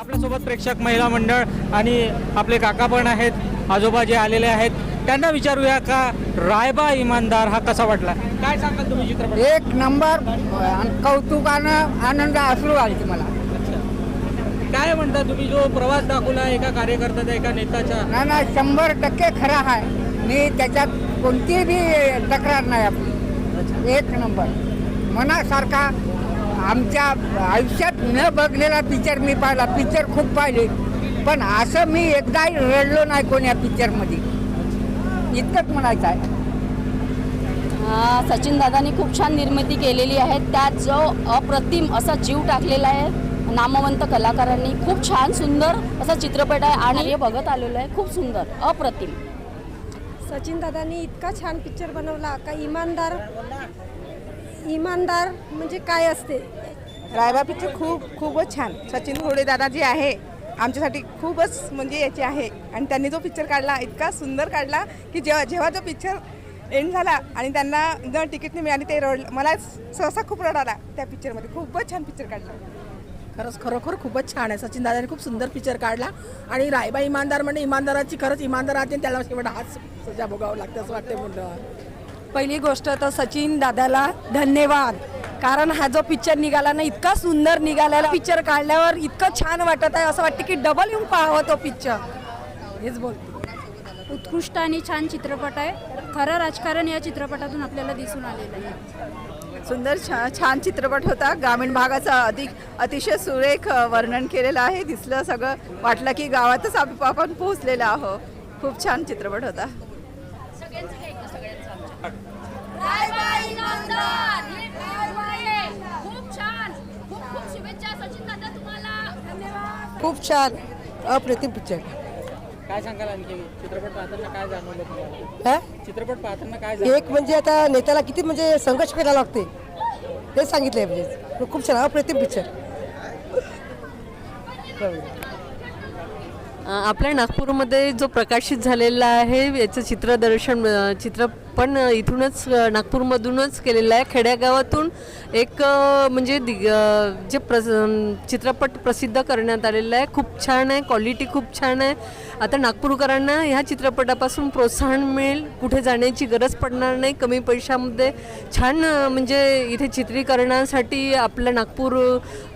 आपल्यासोबत प्रेक्षक महिला मंडळ आणि आपले काका पण आहेत आजोबा जे आलेले आहेत त्यांना विचारूया का रायबा इमानदार हा कसा वाटला? काय सांगाल तुम्ही चित्रपट? एक नंबर कौतुकानं आनंद असू आले मला. काय म्हणता तुम्ही जो प्रवास दाखवला एका कार्यकर्त्याचा एका नेत्याचा? ना ना शंभर टक्के खरा आहे. मी त्याच्यात कोणती बी तक्रार नाही आपली. एक नंबर. मनासारखा आमच्या आयुष्यात न बघलेला पिक्चर मी पाहिला. पिक्चर खूप पाहिले. पण असं मी एकदाही रडलो नाही कोण्या पिक्चरमध्ये इतकंच म्हणायचं आहे. हा, सचिन दादांनी खूप छान निर्मिती केलेली आहे. त्यात जो अप्रतिम असा जीव टाकलेला आहे नामवंत कलाकारांनी खूप छान सुंदर असा चित्रपट आहे आणि हे बघत आलेलो आहे. खूप सुंदर अप्रतिम. सचिन दादांनी इतका छान पिक्चर बनवला. का इमानदार इमानदार म्हणजे काय असते? रायबा पिक्चर खूप खूपच छान. सचिन घोडे दादा जे आहे. आमच्यासाठी खूपच म्हणजे याचे आहे. आणि त्यांनी जो पिक्चर काढला इतका सुंदर काढला की जेव्हा जेव्हा तो पिक्चर एंड झाला आणि त्यांना जर तिकीट नाही मिळाली ते रड मला सहसा खूप रड आला त्या पिक्चरमध्ये खूपच छान पिक्चर काढला. खरंच खरोखर खूपच छान आहे. सचिन दादाने खूप सुंदर पिक्चर काढला. आणि रायबा इमानदार म्हणजे इमानदाराची खरंच इमानदार राहते आणि त्याला शेवट हाच सजा भोगावं लागतं असं वाटतं म्हणलं. पहिली गोष्ट तर सचिन दादाला धन्यवाद. कारण हा जो पिक्चर निघाला ना इतका सुंदर निघालेला पिक्चर काढल्यावर इतकं छान वाटत आहे असं वाटतं की डबल येऊन पाहावं तो पिक्चर हेच बोलते. उत्कृष्ट आणि छान चित्रपट आहे. खरं राजकारण या चित्रपटातून आपल्याला दिसून आलेलं आहे. सुंदर छा छान चित्रपट होता. ग्रामीण भागाचा अधिक अतिशय सुरेख वर्णन केलेलं आहे. दिसलं सगळं वाटलं की गावातच आप- आपण पोहोचलेलो आहो खूप छान चित्रपट होता. खूप छान खूप खूप शुभेच्छा सचिन दादा तुम्हाला. खूप छान. अप्रतिम पिक्चर. काय सांगाल आणखी? चित्रपट पाहताना काय जाणवलं तुम्हाला? चित्रपट पाहताना काय जाणवलं? एक म्हणजे आता नेत्याला किती म्हणजे संघर्ष करायला लागते. ते सांगितलंय म्हणजे. खूप छान. अप्रतिम पिक्चर. अ, आपल्या नागपूरमध्ये जो प्रकाशित झालेला आहे याचं चित्रदर्शन अ, चित्र पण इथूनच नागपूरमधूनच केलेला आहे. खेड्यागावातून एक म्हणजे दिग जे प्र चित्रपट प्रसिद्ध करण्यात आलेला आहे. खूप छान आहे. क्वालिटी खूप छान आहे. आता नागपूरकरांना ह्या चित्रपटापासून प्रोत्साहन मिळेल. कुठे जाण्याची गरज पडणार नाही. कमी पैशामध्ये छान म्हणजे इथे चित्रीकरणासाठी आपलं नागपूर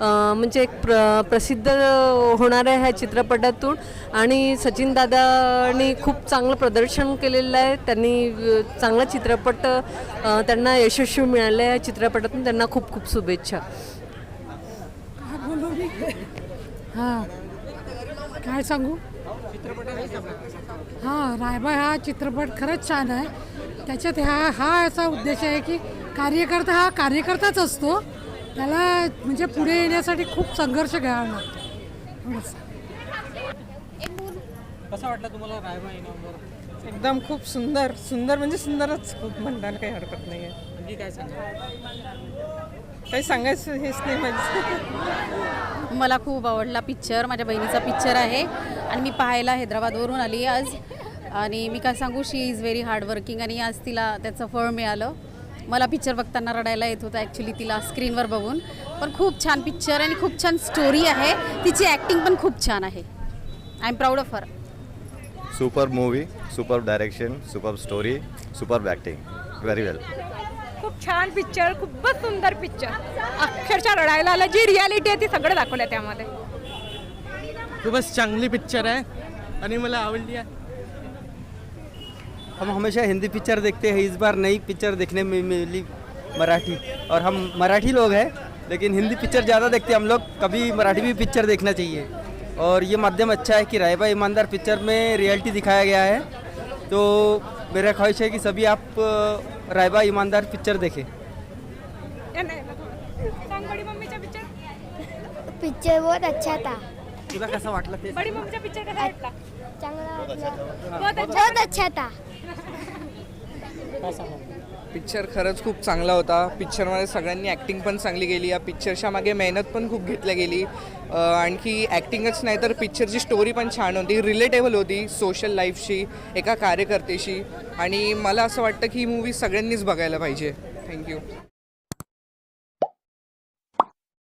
म्हणजे एक प्र प्रसिद्ध होणार आहे ह्या चित्रपटातून. आणि सचिन दादानी खूप चांगलं प्रदर्शन केलेलं आहे. त्यांनी चांगलं चांगला चित्रपट त्यांना यशस्वी मिळालं आहे या चित्रपटातून. त्यांना खूप खूप शुभेच्छा. हां. काय सांगू? हां रायबा हा चित्रपट खरंच छान आहे. त्याच्यात हा हा असा उद्देश आहे की कार्यकर्ता हा कार्यकर्ताच असतो. त्याला म्हणजे पुढे येण्यासाठी खूप संघर्ष घ्यावा लागतो. कसा वाटला तुम्हाला रायबा इनामदार एकदम खूप सुंदर सुंदर म्हणजे सुंदरच खूप म्हणताना काही हरकत नाही आहे आणखी काय सांगाल? काही सांगायचं हेच नाही म्हणजे मला खूप आवडला पिक्चर माझ्या बहिणीचा पिक्चर आहे. आणि मी पाहायला हैदराबादवरून आली आज. आणि मी काय सांगू शी इज व्हेरी हार्डवर्किंग आणि आज तिला त्याचं फळ मिळालं. मला पिक्चर बघताना रडायला येत होतं ॲक्च्युली तिला स्क्रीनवर बघून. पण खूप छान पिक्चर आणि खूप छान स्टोरी आहे. तिची ॲक्टिंग पण खूप छान आहे. I am proud of her super movie super direction super story super acting very well खूप छान पिक्चर खूपच सुंदर पिक्चर अक्षरशः रडायला आलं. जी रियालिटी आहे ती सगळं दाखवलं त्यामध्ये. खूपच चांगली पिक्चर आहे. आणि मला आवडली आहे. हम हमेशा हिंदी पिक्चर देखते हैं. इस बार नई पिक्चर देखने में मिली मराठी. और हम मराठी लोग हैं लेकिन हिंदी पिक्चर ज़्यादा देखते हैं हम लोग. कभी मराठी भी पिक्चर देखना चाहिए. और ये माध्यम अच्छा है कि रायबा ईमानदार पिक्चर में रियलिटी दिखाया गया है। तो मेरा ख्वाहिश है कि सभी आप रायबा ईमानदार पिक्चर देखें। पिक्चर पिक्चर बहुत अच्छा था। तुला कसं वाटलं ते बडी मम्मीचा पिक्चर कसा वाटला? चांगला बहुत अच्छा था। पिक्चर खरंच खूप चांगला होता. पिक्चरमध्ये सगळ्यांनी ॲक्टिंग पण चांगली गेली या पिक्चरच्या मागे मेहनत पण खूप घेतल्या गेली. आणखी ॲक्टिंगच नाही तर पिक्चरची स्टोरी पण छान होती. रिलेटेबल होती सोशल लाईफशी एका कार्यकर्तेशी. आणि मला असं वाटतं की ही मूवी सगळ्यांनीच बघायला पाहिजे. थँक्यू